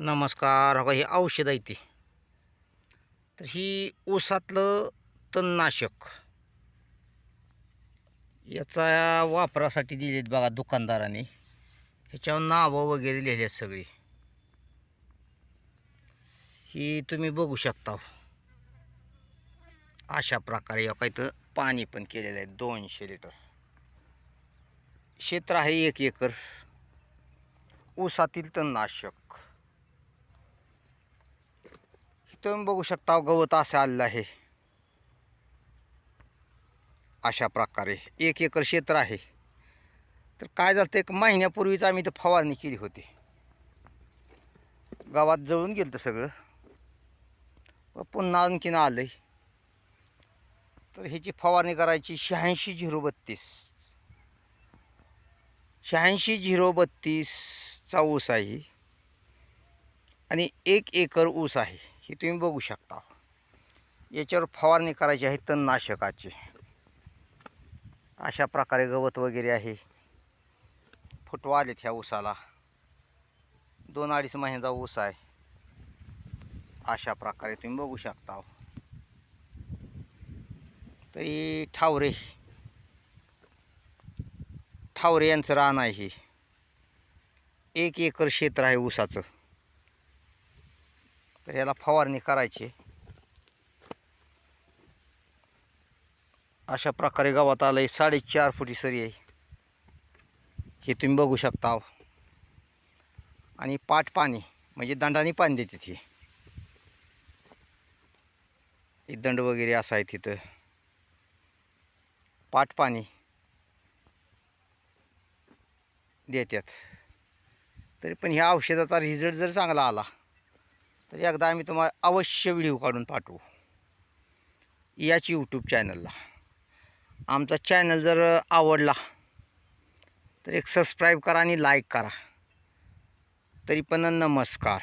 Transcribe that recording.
नमस्कार हो हे औषध आहे ते. तर ही ऊसातलं तणनाशक. याचा वापरासाठी दिलेत बघा दुकानदाराने. ह्याच्यावर नावं वगैरे लिहिली आहेत सगळी. ही तुम्ही बघू शकता. अशा प्रकारे या काही तर पाणी पण केलेलं आहे दोनशे लिटर. क्षेत्र आहे एक एकर. ऊसातील तणनाशक. तुम्ही बघू शकता गवत असं आलेलं आहे. अशा प्रकारे एक एकर क्षेत्र आहे. तर काय झालं एक महिन्यापूर्वीच आम्ही इथं फवारणी केली होती. गावात जळून गेलं तर सगळं. व पुन्हा आणखीन आलं आहे तर ह्याची फवारणी करायची शहाऐंशी झिरो बत्तीस. शहाऐंशी झिरो बत्तीसचा ऊस आहे. आणि एक एकर ऊस आहे. हे तुम्ही बघू शकता. याच्यावर फवारणी करायची आहे तणनाशकाची. अशा प्रकारे गवत वगैरे आहे. फुटवा आलेत ह्या ऊसाला. दोन अडीच महिन्याचा ऊस आहे. अशा प्रकारे तुम्ही बघू शकता. तरी ठावरे. ठावरे यांचं रान आहे हे. एक एकर क्षेत्र आहे ऊसाचं. तर याला फवारणी करायची. अशा प्रकारे गावात आलं आहे साडेचार फुटी सरी आहे. हे तुम्ही बघू शकता. आणि पाट पाणी म्हणजे दंडाने पाणी देते ती दंड वगैरे असा आहे तिथं. पाट पाणी देतात. तरी पण ह्या औषधाचा रिझल्ट जर चांगला आला तर एकदा आम्ही तुम्हाला अवश्य व्हिडिओ काढून पाठवू. याच यूट्यूब चॅनलला आमचा चॅनल जर आवडला तर एक सबस्क्राईब करा आणि लाईक करा. तरी पण नमस्कार.